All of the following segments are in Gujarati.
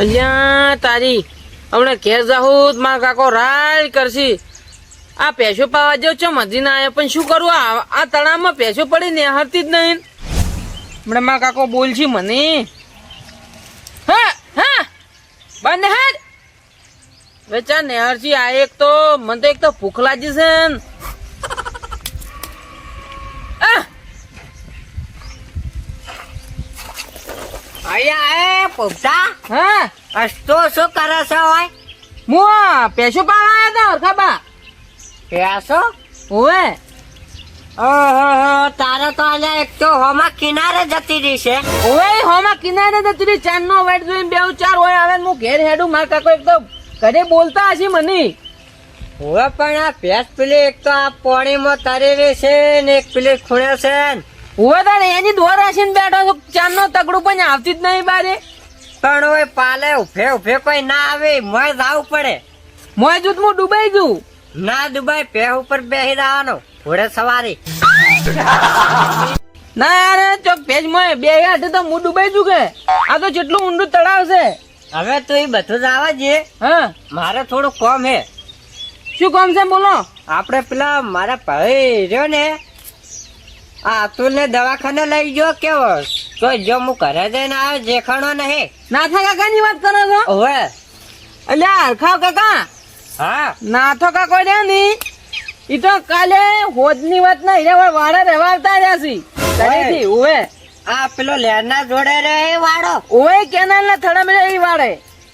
અલ્યા, તારી. હમણાં ઘેર જાહું મારા કાકો રાય કરશી. આ પેશો પાવા જેવો છો ના આવ્યો પણ શું કરું? આ તળાવમાં પેશો પડી ને હરતી જ નહીં. હમણાં મારા કાકો બોલશી મને. હા હા, બંધ હાર વેચા નેહરજી આ એક તો, મને તો એક તો ભૂખ લાગી છે ને. અહીંયા એ પોપટા હા? અસ્તો શું કરે છે હોય હું પેશો પાવા આવ્યા હતા હરખાબા? પેસો ઓવે. ઓહો તારે તો અહીંયા એક તો હોમાં કિનારે જતી રહી છે. ઓવે હોમાં કિનારે જતી રહી ચાર નો વેટ જોઈને બે ચાર હોય હવે હું ઘેર હેડું મારા કાકો એક તો ઘરે બોલતા હશે મને. હવે પણ આ ભેંસ પેલી એક તો આ પાણીમાં તરી રહી છે ને એક પેલી ખૂણે છે ને. ઓવે તારે એની દોર રાખીને બેઠો છું. ચાર નો તગડું પણ આવતી જ નહીં બારે પણ હવે પાલે ઉભે ઉભે કોઈ ના આવે મોય જવું પડે. મોય જૂથ હું ડૂબાઈ જઉં. ના દુબાઈ પે ઉપર બેસી રહેવાનો ઘોડે સવારી. ના યાર ચોક ભેજ મોય. બે હાથે તો હું ડૂબાઈ જઉં કે. આ તો જેટલું ઊંડું તળાવ છે. હવે તો એ બધું જ આવા છે હા. મારે થોડું કોમ હે. શું કોમ છે બોલો. આપણે પેલા મારા ભાઈ રહ્યો ને આ અતુલ ને દવાખાને લઈ ગયો કેવો? તો જો હું ઘરે જઈને આવ્યો જેખાણો નહીં. નાથા કાકાની વાત કરો છો? હવે એટલે હરખાવ કાકા. હા. નાથો કાકો રે નહીં ઈ તો કાલે હોજની વાત ના હીરા વાળા રહેવા આવતા રહ્યા છી. તરીથી ઓવે. આ પેલો લેરના જોડે રે એ વાળો? ઓવે કેનાલ ના થડા મેળે ઈ વાળે.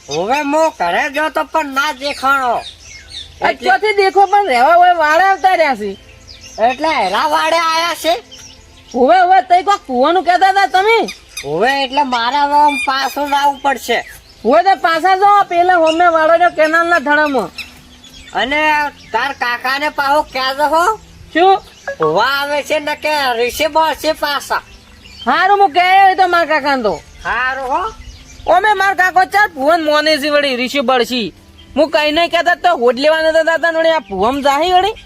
હવે મો ઘરે જો તો પણ ના દેખાણો. અત્યારથી દેખો પણ રહેવા હોય વાળા આવતા રહ્યા છી? એટલે હેરા વાડે આયા છે? ઓવે ઓવે તઈ કોક કુવાનું કહેતા હતા તમે? ઓવે એટલે મારે હવે આમ પાછું પડશે. ઓવે તો પાછા જો પેલા હોમે વાળો જો કેનાલ ના થડામાં અને તાર કાકાને પાહો ક્યાં હો શું? હોવા આવે છે ને કે ઋષિ છે પાછા. હારું હું કહે તો મારા કાકા તો? હારું હો. ઓમે માર કાકો ચાર ભુવન મોને છે વળી ઋષિ બળશી હું કઈ નહીં કહેતા તો હોડ લેવા નતા દાદા વળી આ ભુવમ જાહી વળી.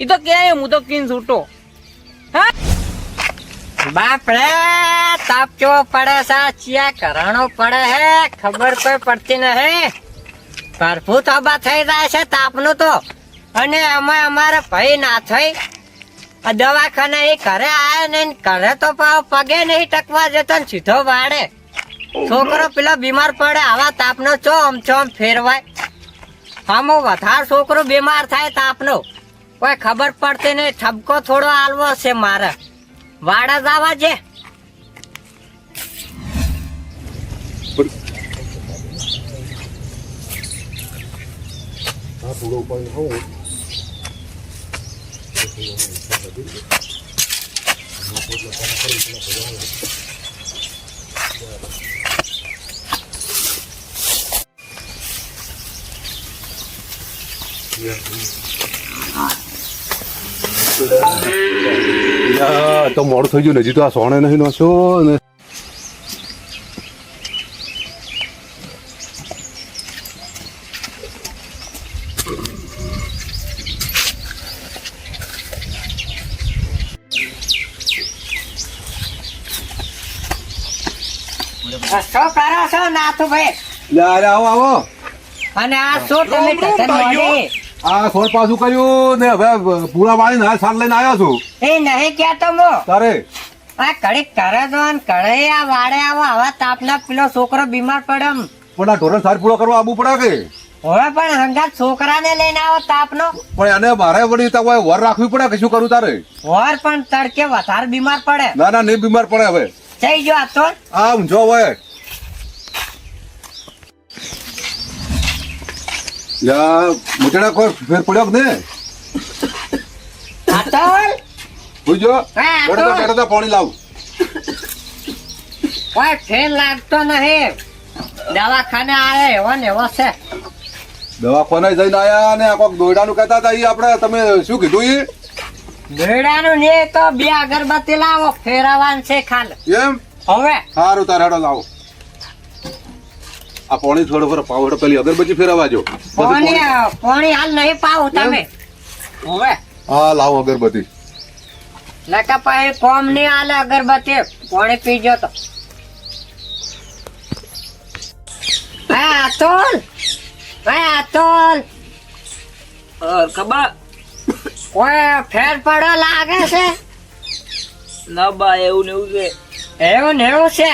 ઈ તો કે હું તો કીન છૂટો. હા? બાપ રે તાપ કેવો પડે સાચિયા કરણો પડે હે, ખબર કોઈ પડતી નહીં. પ્રભુ તબા થઈ જાય છે તાપનું તો. અને અમે અમારે ભાઈ ના થઈ. દવાખાને એ ઘરે આવે ને ઘરે તો પગે નહીં ટકવા જતો ને સીધો વાડે. છોકરો પેલો બીમાર પડે, આવા તાપનો ચો આમ ચો આમ ફેરવાય. આમો વધારે છોકરો બીમાર થાય તાપનો. કોઈ ખબર પડતી નહીં, ઠપકો થોડો આલવો છે મારે. વાડા જવા છે. યા, તો મોડું થઈ ગયું હજી તો આ સોણે નહીં નોશો ને. કરો છો નાથુભાઈ. આવો આવો. અને આ શું તમે? આ સોળ પાછું કર્યું ને હવે પૂરા વાળી હાલ સાર લઈને આવ્યો છું. એ નહીં ક્યાં મો? તારે? આ ઘડીક કરે તો ને ઘરે આ વાડે આવો આવા તાપના પેલો છોકરો બીમાર પડે એમ. પણ આ ઢોરણ સાર પૂરો કરવા આવવું પડે કે? હવે પણ હંગાત છોકરાને લઈને આવો તાપનો. પણ એને મારે વળી તો વર રાખવી પડે કે શું કરું તારે? વર પણ તડકે વધારે બીમાર પડે. ના ના નહીં બીમાર પડે હવે. થઈ જો આ તો. આ ઊંઝો હોય 야, 못하나 걸 별뿌력 네. આટલ 부죠? હા, તો. 그러다 그러다 보니 라우. કોઈ ફેર લાગતો નહીં દવાખાને આવે એવો ને એવો છે દવાખાને જઈને આયા ને આ કોક દોયડાનું કહેતા હતા ઈ આપણે તમે શું કીધું ઈ? ભેડાનું ને તો બે તે લાવો ફેરવવાનું છે ખાલી એમ હવે સારું તાર હેડો લાવો આ પાણી થોડો ફરો પાવ હેડો પેલી અગરબત્તી ફેરવાજો બધું પાણી પાણી- હાલ નહીં પાવ તમે. હવે. હા લાવો અગરબત્તી. નકા પાહે કોમ નહીં હાલે અગરબત્તી. પાણી પીજો તો. હા અતુલ હા અતુલ ખબર? કોઈ ફેર પડો લાગે છે? ના બા એવું ને એવું છે. એવું ને એવું છે?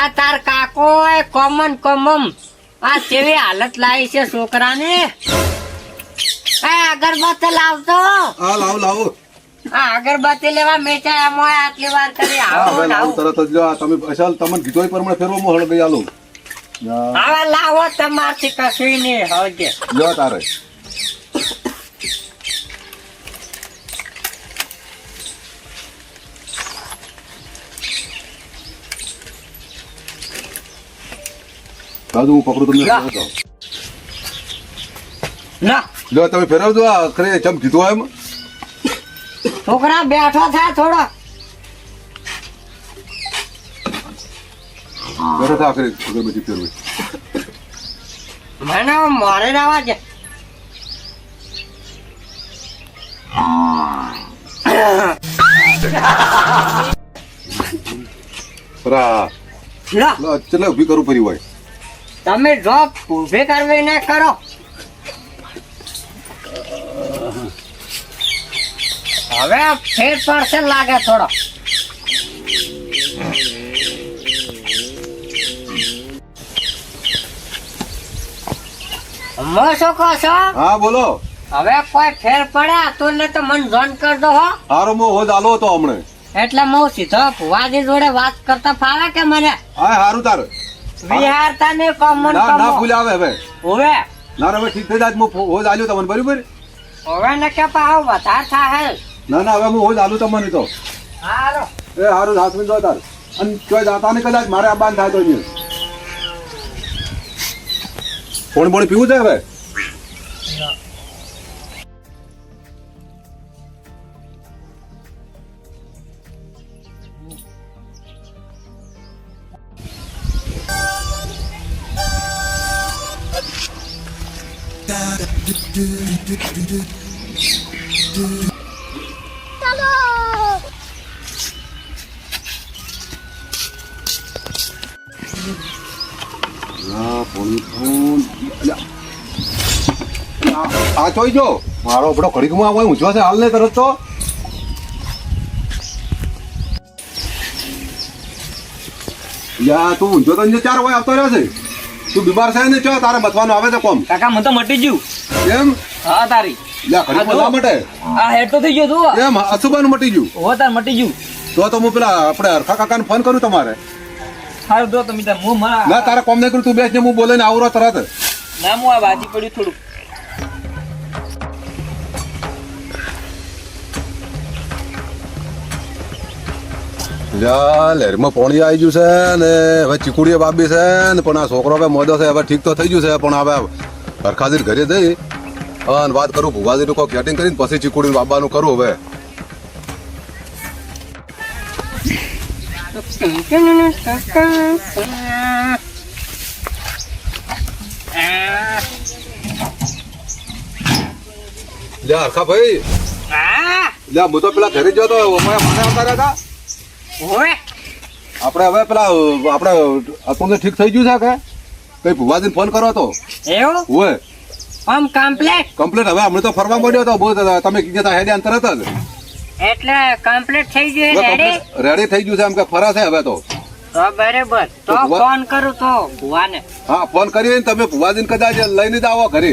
આ તાર કાકો એ કોમન કોમમ. આ કેવી હાલત લાવી છે છોકરાને? અગરબત્તી લાવતો. હા લાવ લાવ. હા અગરબત્તી લેવા મેચા એમ હોય આટલી વાર કરી આવો લાવો. તરત જ લ્યો. તમે અસલ તમને કીધો એ પ્રમાણે ફેરવો હળ ગઈ આલો. હા લાવો તમારથી કશું નહીં હવે લ્યો તારે. દાદુ હું પકડું તમને લા. ફેરવતો. ના. લ્યો તમે ફેરવજો આ ખરે ચમ કીધું એમ. છોકરા બેઠો થાય થોડો. બેઠો થા આખરે અગરબત્તી ફેરવી મને મોરે રહેવા છે પરા લો. લો ચલે કરું ફરી હોય? તમે જોબ ઊભી કરવી ને કરો. હવે ફેર પડશે લાગે થોડો. મો શું કહો છો? હા બોલો. હવે કોઈ ફેર પડે તો ને તો મન જોન કર દો હો. હારો મો હોજ આલો હતો હમણે. એટલે હું સીધો ભુવાજી જોડે વાત કરતા ફાવે કે મને? હા હારું તાર. વિહારતા ને કોમન ના ના કમો. હવે. હવે. ના હવે ઠીક થઈ જાય હું હોજ આલ્યો તમને બરાબર? હવે ને કે પાવ વધાર થાય ના ના હવે હું હોજ આલું તમને તો. હારો એ હારું હાથ જો તાર. અને ચોય જાતા ને કદાચ મારે આ બાંધ થાય તો કોણ પોણી પીવું છે હવે? આ જો મારો આપડો ઘડીકમાં આવો ઊંચો છે હાલ ને તરત તો. યા તું ઊંચો તો ચાર હોય આવતો રહ્યો છે. તું બીમાર છે ને ચો તારે બચવાનું આવે છે કોમ. કાકા મને તો મટી ગયું. એમ? હા તારી. માટે. આ હેડ તો થઈ ગયો તું એમ અસુબાનું મટી ગયું. હો તાર મટી ગયું. તો તો હું પેલા આપણે અરખા કાકાને ફોન કરું તમારે. સારું તો તમે તાર હું મારા. ના તારે કોમ નહીં કરું તું બેસ ને હું બોલે ને આવરો તરત. ના હું આ બાજી પડ્યું થોડું લહેરમાં પોણી આવી ગયું છે ને હવે ચીકુડીએ બાબી છે ને પણ આ છોકરો હવે મોદો છે હવે ઠીક તો થઈ ગયું છે પણ હવે હરખાજી ઘરે જઈ. અને વાત કરું ભુવાજી કોઈ કેટિંગ કરીને પછી ચીકુડી બાબાનું કરું હવે. લે હરખા ભાઈ. લે હું તો પેલા ઘરે ગયો તો મને મને આવતા હતા. ઓય. આપણે હવે પેલા આપણે અતુલને ઠીક થઈ ગયું છે કે? કઈ ભુવાજીને ફોન કરો તો એવું? આમ કમ્પ્લીટ કમ્પ્લીટ હવે હમણાં તો ફરવા મળ્યો તો બહુ તમે કીધા હેડે તરત જ. એટલે કમ્પ્લીટ થઈ ગયું રેડી રેડી થઈ ગયું છે એમ કે ફરા છે હવે તો. તો બરાબર. તો ફોન કરું તો ભુવાને. હા ફોન કરીને તમે ભુવાજીને કદાચ લઈને જ આવો ઘરે.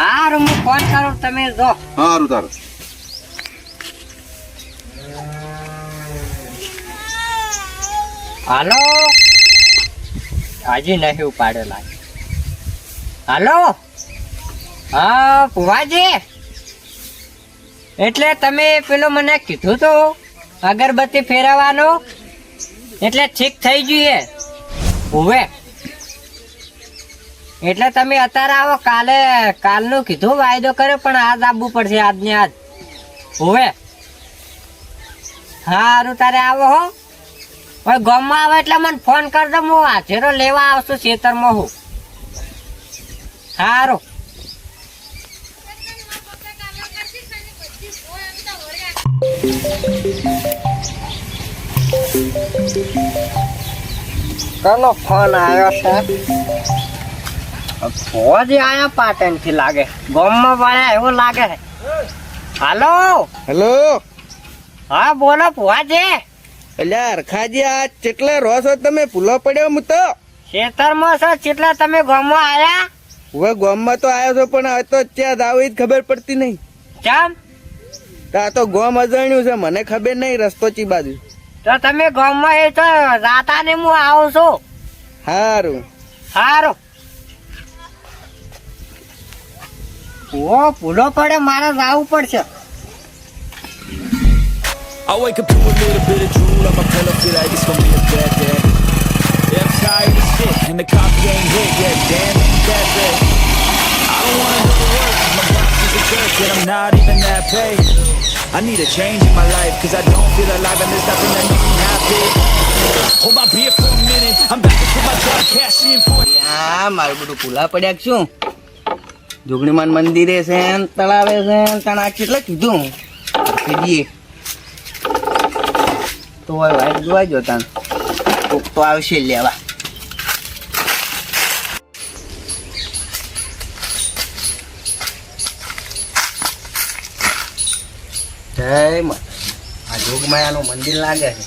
હારું હું ફોન કરું તમે જો. હા સારું તારું. હાલો? હાજી નહીં ઉપાડેલા. હાલો? હા પુવાજી એટલે તમે પેલું મને કીધું તો અગરબત્તી ફેરવવાનો? એટલે ઠીક થઈ જઈએ. ઉવે એટલે તમે અત્યારે આવો, કાલે, કાલનું કીધું, વાયદો કર્યો, પણ આજ આવવું પડશે, આજને આજ. ઉવે હારું, તારે આવો હો. હવે ગામમાં આવે એટલે મને ફોન કરજો, હું હાજરો લેવા આવશું ખેતરમાં હું. સારું કોનો ફોન આવ્યો છે ફોજ આયા પાટણથી લાગે ગામમાં વાળા એવો લાગે હાલો હેલો હા બોલો ફુવાજી અલ્યા અરખાજી આ કેટલે રહો છો તમે ભૂલો પડ્યો હું તો? ખેતરમાં છો કેટલા તમે ગામમાં આયા? હવે ગામમાં તો આવ્યો છો પણ હવે તો ત્યાં જ ખબર પડતી નહીં. કેમ તો તો ગામ અજાણ્યું છે મને ખબર નહીં રસ્તો ચી બાજુ તો તમે ગામમાં એ તો રાતા ને હું આવું છું સારું સારું ઓ ભૂલો પડે મારે જવું પડશે I wake up to a little bit of drool on my pillow, feel like it's gonna be a bad day. Yeah, I'm tired of shit, and the coffee ain't hit yet, damn, that's it. I don't wanna go to work, my boss is a jerk, and I'm not even that paid. I need a change in my life, cause I don't feel alive, and there's nothing that makes me happy. Hold my beer for a minute, I'm back to my job, cash in for આ મારું બધું ભૂલા પડ્યા શું જોગણીમાન મંદિરે છે ને તળાવે છે ને તને કેટલા કીધું કીધીએ તો વાઈટ જોવા જો તને કોક તો આવશે લેવા જય આ જોગમાયાનું મંદિર લાગે છે.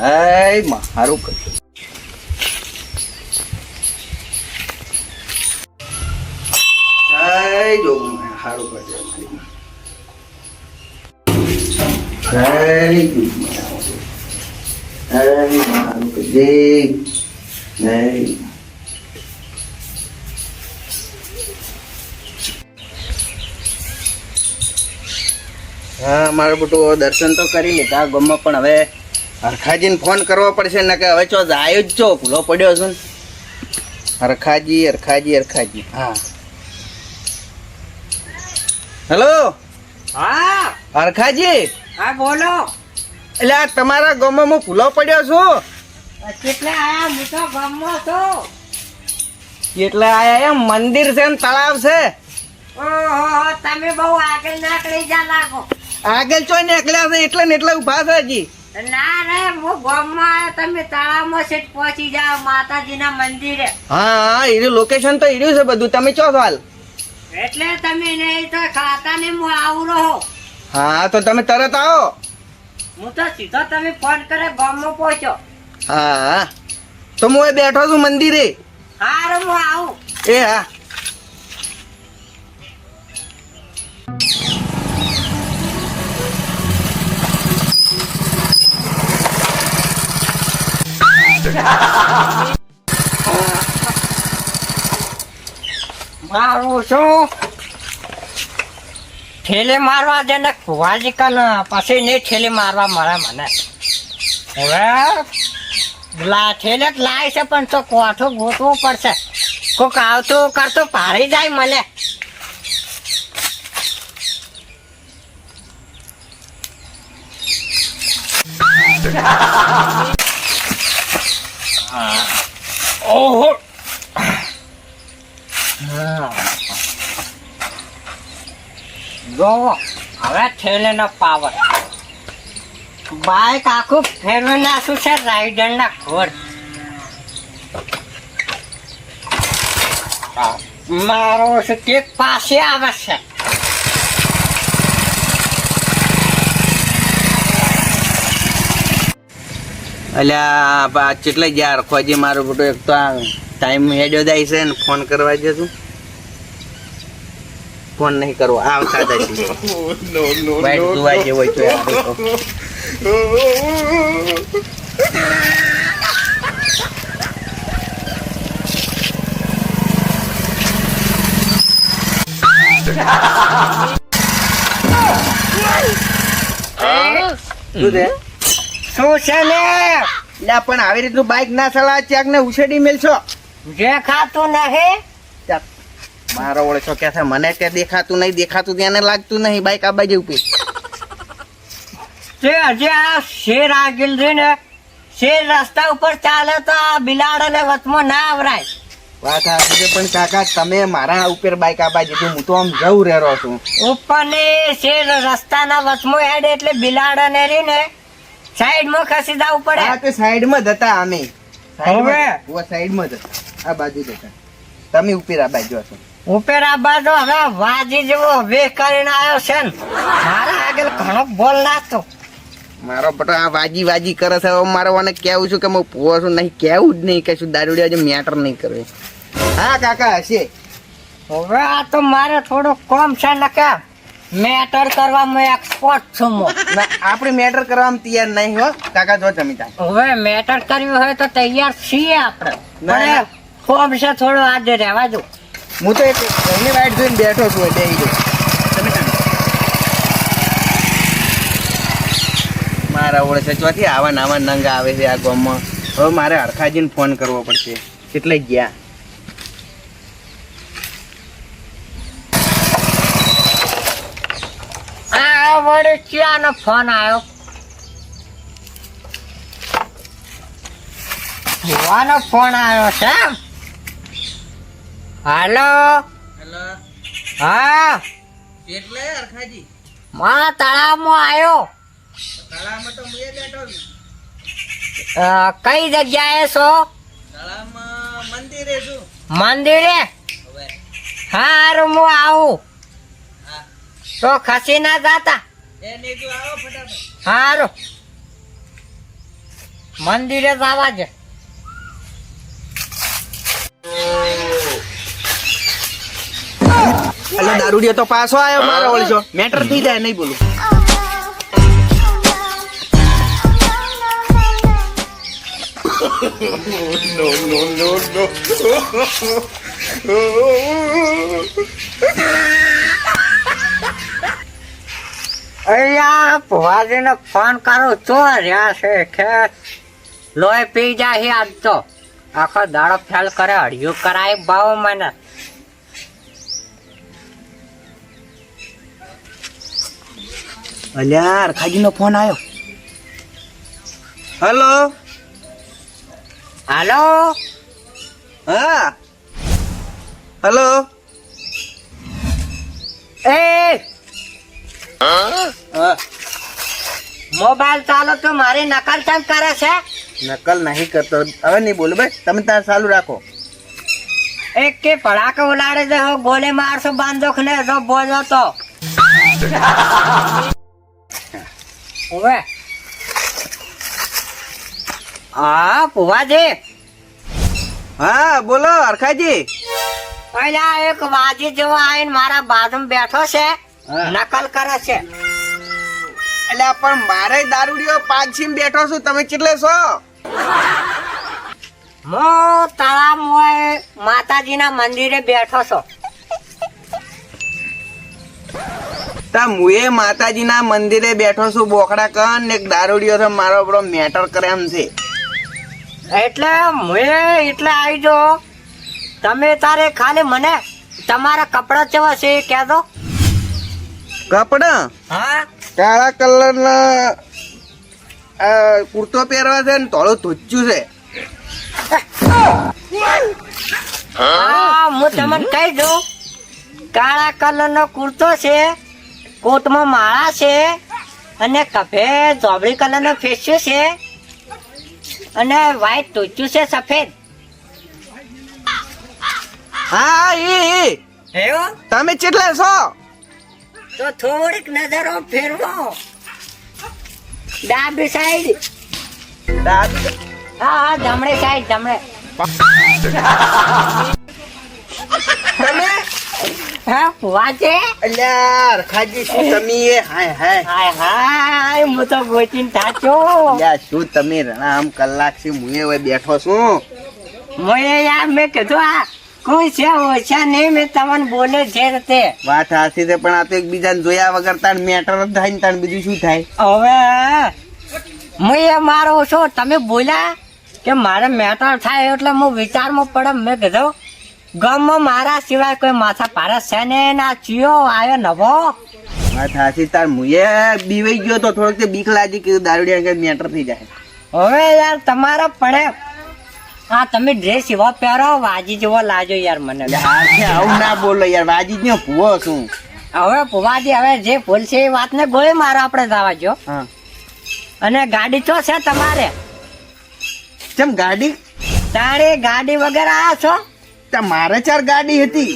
હે માં સારું કર્યું જય જોગમાયા સારું માં. જય જય સારું કરજે. જય હા મારું બધું દર્શન તો કરી લીધા ગમમાં પણ હવે હરખાજીને ફોન કરવો પડશે ને કે હવે ચો જાય જ છો ભૂલો પડ્યો છું ને. હરખાજી હરખાજી હરખાજી. હા. હેલો હા. હરખાજી? હા બોલો. એટલે આ તમારા ગામમાં હું ભૂલો પડ્યો છું? કેટલા આયા? હું તો ગામમાં છું. એટલે આયા એમ મંદિર છે ને તળાવ છે? ઓહો તમે બહુ આગળ નાકડી જા લાગો. આગળ ચોય એકલા છે એટલે ને એટલે ઊભા છે હજી. ના રે હું ગામમાં તમે તળાવમાં સેટ પહોંચી જાઓ માતાજીના મંદિરે. હા હા એનું લોકેશન તો એડ્યું છે બધું. તમે ચો છો હાલ? એટલે તમે નહીં તો ખાતા ને હું આવું રહો. હા તો તમે તરત આવો. હું તો સીધો તમે ફોન કરે ગામમાં પહોંચો. હા હા. તો હું બેઠો છું મંદિરે. હારું હું આવું. એ હા. મારું શું? ઠેલે મારવા દે ને ફુવાજી કન પછી નહીં ઠેલે મારવા મળે મને. હવે લા, ઠેલે લાય છે, પણ તો કોઠો ગોતવો પડશે. કોક આવતું કરતું પારી જાય મને. ઓહો જો, હવે ઠેલે નો પાવર. બાઈક આખું ફેરવી નાખું છે રાઈડર ના ઘોડ મારો સ્ટીક પાસે આવે છે. અલ્યા કેટલે ગયા? રખવાજી મારું બધું એક તો આ ટાઈમ હેડ્યો જાય છે ને ફોન કરવા જશું ફોન નહીં કરવો આવતા જ. હજી. વાઈટ જોવા જેવો હોય તો. શું છે? શું છે ને? લ્યા પણ આવી રીતનું બાઇક ના ચલાવે ચાક ને ઉછેડી મેલશો. જે ખાતું નહીં. મારો ઓળખો કે છે મને કે દેખાતું નહીં દેખાતું ત્યાં લાગતું નહીં બાઇક આ બાજુ ઉપર. તે હજી આ શેર આગળ છે ને શેર રસ્તા ઉપર ચાલે તો આ બિલાડાને વચમાં ના આવરાય. વાત સાચી છે પણ કાકા તમે મારા ઉપર બાઇક આ બાજુ હું તો આમ જવું રહેલો છું. ઉપર ને શેર રસ્તાના વચમાં હેડે એટલે બિલાડા ને રી માં ખસી જવું પડે. હા તે સાઈડમાં જ હતા અમે. હવે? ઓ સાઈડમાં જ હતા. આ બાજુ જ હતા. તમે ઉપર આ બાજુ હશો. ઉપર આ બાજુ હવે વાજી જેવો વે કરીને આવ્યો છે ને. મારા આગળ ઘણો બોલ નાખતો. મારો બટો આ વાજી વાજી કરે છે. હવે મારો મને કેવું છું કે હું પોવો છું નહીં કેવું જ નહીં કશું દારૂડી જે મેટર નહીં કરે. હા કાકા હશે. હવે આ તો મારે થોડો કોમ છે ને કે મેટર કરવામાં એક્સપર્ટ છું હું. ના, આપણે મેટર કરવામાં તૈયાર નહીં હો. કાકા જો જમીતા હવે મેટર કર્યું હોય તો તૈયાર છીએ આપણે. પણ ના. છે થોડું આજ રહેવા દો. હું તો એક ઘરની વાઇટ જોઈને બેઠો છું બે ત્યાં. મારા ઓળે ચોથી આવા નવા નંગ આવે છે આ ગામમાં. હવે મારે હરખાજીને ફોન કરવો પડશે. કેટલે ગયા આ વળી ક્યાંનો ફોન આવ્યો? ભુવાનો ફોન આવ્યો છે એમ? હાલો? હા? એટલે હરખાજી માં તળાવમાં આવ્યો. તળાવમાં તો મુએ બેઠો કઈ જગ્યાએ છો? તળાવમાં મંદિરે છું. મંદિરે? હવે. હારું હું આવું. તો ખસી ના જાતા? આવો ફટાફટ. મંદિરે જવા છે એટલે દારૂડિયો તો પાછો આવ્યો મારો ઓળજો મેટર થઈ જાય નહીં બોલું. અહીંયા ભુવાજીને ફોન કરું તો રહ્યા છે કે લોહી પી જાય છે આજ તો. આખો દાડો ફેલ કરે હળિયું કરાય ભાવ મને. અલ્યા ખાજીનો નો ફોન આવ્યો હલો? હલો? હા. હલો? એ! હા? મોબાઈલ ચાલો તો મારી નકલ કેમ કરે છે? નકલ નહીં કરતો. હવે નહીં બોલું ભાઈ. તમે ત્યાં ચાલુ રાખો. એક કે પડાકે ઉલાડે છે હો ગોલે મારશો બાંધો ને જો બોજો તો. હવે હા પુવાજી હા બોલો અરખાજી અહીંયા એક વાજી જેવો આવીને મારા બાજુમાં બેઠો છે. નકલ કરે છે. એટલે પણ મારે દારૂડિયો પાછી બેઠો છું. તમે કેટલે છો? હું મોય માતાજીના મંદિરે બેઠો છો. તા મુએ માતાજીના મંદિરે બેઠો છું. બોકડા કન ને એક દારૂડિયો છે. મારો બરો મેટર કરે એમ છે. એટલે હું એટલે આવી જો. તમે તારે ખાલી મને તમારા કપડા કેવા છે એ કહેજો. કપડા? હા. કાળા કલર ના કુર્તો પહેરવા છે ને થોડું ધોચ્યું છે. હા હું તમને કહી દઉં. કાળા કલરનો કુર્તો છે કોટમાં માળા છે અને કભે કલર કલરનો ફેસ્યું છે અને વ્હાઈટ ટોચ્યું છે સફેદ. હા. એવું? તમે કેટલા છો? તો થોડીક નજરો ફેરવો. ડાબી સાઈડ ડાબી હા હા જમણે સાઈડ જમણે. તમે? હા વાંચે? અલ્યા રખાજી શું તમે એ? હાય હાય. હાય હાય હું તો ગોચીન થાચો. અલ્યા શું તમે રણા આમ કલાકથી હું એ બેઠો છું? મને યાર મેં કીધું આ કોઈ છે ઓછા નહીં મેં તમને બોલે છે તે વાત હાસી છે પણ આ તો એકબીજાને જોયા વગર તાર મેટર જ થાય ને તાર બીજું શું થાય? હવે હું એ મારો છો તમે બોલ્યા કે મારે મેટર થાય એટલે હું વિચારમાં પડે મેં કીધું ગામમાં મારા સિવાય કોઈ માથા પારસ છે ને ના ચિયો આવ્યો નવો. વાત હાસી તાર મુએ બીવાઈ ગયો તો થોડોક બીક લાગી કે દારૂડિયા મેટર થઈ જાય. હવે યાર તમારા પડે હા તમે ડ્રેસ એવા પહેરો વાજી જેવો લાજો યાર મને. આવું ના બોલો યાર વાજી જ ભૂવો છું. હવે ભુવાજી હવે જે ભૂલ છે એ વાતને ગોળી મારો આપણે જવા જો અને ગાડી તો છે તમારે. કેમ ગાડી? તારે ગાડી વગર આયા છો? તા મારે ચાર ગાડી હતી.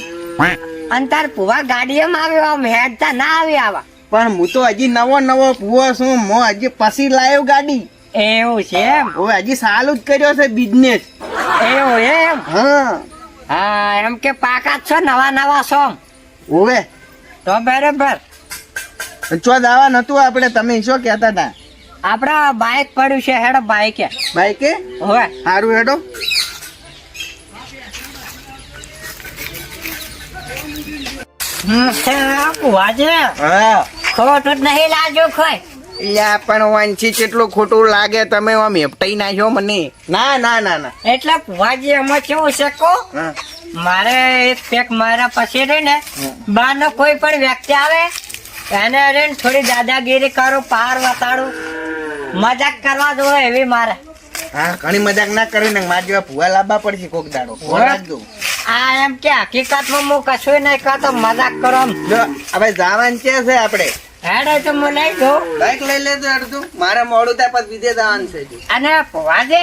અને તાર પુવા એમ આવ્યો આમ હેડતા ના આવી આવા. પણ હું તો હજી નવો નવો ભૂવો છું મો હજી પછી લાવ્યો ગાડી. એવું છે એમ? હવે હજી સારું જ કર્યો છે બિઝનેસ એવું એમ? હા. હા એમ કે પાકા છો નવા નવા છો. ઓવે તો બરાબર. ચો દાવા નતું આપણે તમે શું કહેતા હતા? આપડા બાઇક પડ્યું છે હેડો બાઇકે બાઇકે હવે. સારું હેડો. પુવાજે હા. ખોટું નહીં લાગ્યું કોઈ. યા પણ વાંચી કેટલું ખોટું લાગે તમે આમ હેપટાઈ નાખ્યો મને. ના ના ના ના. એટલે પુવાજી એમાં કેવું છે કો? મારે એક પેક મારા પછી રે ને બહારનો કોઈ પણ વ્યક્તિ આવે એને રે થોડી દાદાગીરી કરું પાર વતાડું. મજાક કરવા દો એવી મારે. હા ઘણી મજાક ના કરી ને મારા જેવા ભૂવા લાવવા પડશે કોક દાડો. રાખજો. આ એમ કે હકીકતમાં હું કશું નહીં કરતો મજાક કરો હવે જવાનું છે આપણે? હેડે તો મને લઈ બાઈક લઈ લેજો અડધું મારે મોડું થાય પછી વિદેશ જવાનું છે અને વાજે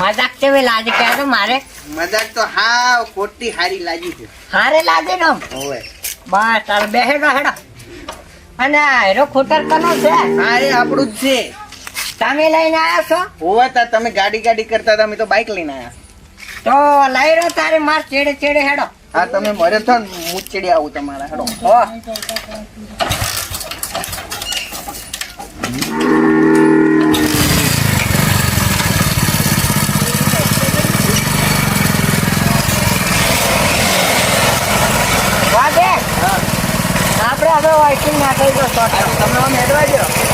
મજાક કેવી લાગે કહે તો મારે. મજાક તો હા ખોટી હારી લાગી છે. હારે લાગે ને આમ. બસ તાર બે હેડો હેડો. અને હેરો ખોટર કનો છે. હા આપણું જ છે. તમે લઈને આવ્યા છો? હોવે તા તમે ગાડી ગાડી કરતા તમે તો બાઈક લઈને આવ્યા તો લઈ રહ્યો તારે માર ચેડે ચેડે હેડો. હા તમે મરે છો ને હું ચડી આવું તમારા હેડો. આપણે હવે વાઈકિંગ નાખી દો તમે એડવાઈ દો